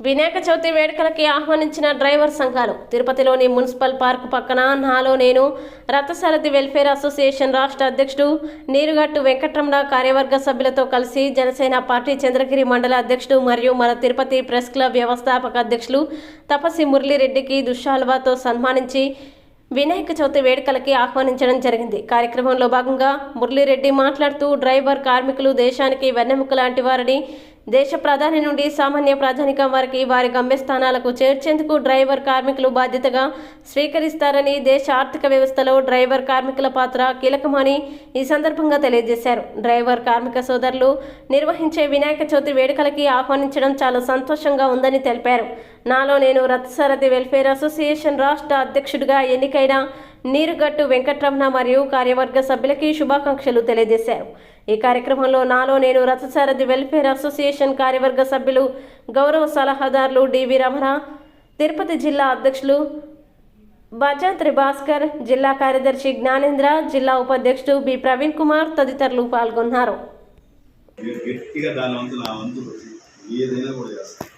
వినాయక చవితి వేడుకలకి ఆహ్వానించిన డ్రైవర్ సంఘాలు తిరుపతిలోని మున్సిపల్ పార్క్ పక్కన నాలో నేను రథసారథి వెల్ఫేర్ అసోసియేషన్ రాష్ట్ర అధ్యక్షుడు నీరుగట్టు వెంకట్రమణ కార్యవర్గ సభ్యులతో కలిసి జనసేన పార్టీ చంద్రగిరి మండల అధ్యక్షుడు మరియు మన తిరుపతి ప్రెస్ క్లబ్ వ్యవస్థాపక అధ్యక్షులు తపసి మురళీరెడ్డికి దుశ్శాల్వాతో సన్మానించి వినాయక చవితి వేడుకలకి ఆహ్వానించడం జరిగింది. కార్యక్రమంలో భాగంగా మురళీరెడ్డి మాట్లాడుతూ డ్రైవర్ కార్మికులు దేశానికి వెన్నెముక లాంటి వారని దేశ ప్రధాని నుండి సామాన్య ప్రధానికం వారికి వారి గమ్యస్థానాలకు చేర్చేందుకు డ్రైవర్ కార్మికులు బాధ్యతగా స్వీకరిస్తారని దేశ ఆర్థిక వ్యవస్థలో డ్రైవర్ కార్మికుల పాత్ర కీలకమని ఈ సందర్భంగా తెలియజేశారు. డ్రైవర్ కార్మిక సోదరులు నిర్వహించే వినాయక చవితి వేడుకలకి ఆహ్వానించడం చాలా సంతోషంగా ఉందని తెలిపారు. నాలో నేను రథసారథి వెల్ఫేర్ అసోసియేషన్ రాష్ట్ర అధ్యక్షుడిగా ఎన్నికైన నీరుగట్టు వెంకట్రమణ మరియు కార్యవర్గ సభ్యులకి శుభాకాంక్షలు తెలియజేశారు. ఈ కార్యక్రమంలో నాలో నేను రథసారథి వెల్ఫేర్ అసోసియేషన్ కార్యవర్గ సభ్యులు గౌరవ సలహాదారులు డివి రమణ తిరుపతి జిల్లా అధ్యక్షులు భజంత్రి భాస్కర్ జిల్లా కార్యదర్శి జ్ఞానేంద్ర జిల్లా ఉపాధ్యక్షుడు బి. ప్రవీణ్ కుమార్ తదితరులు పాల్గొన్నారు. గట్టిగా దాని వంతు నా ఏదైనా కూడా చేస్తాను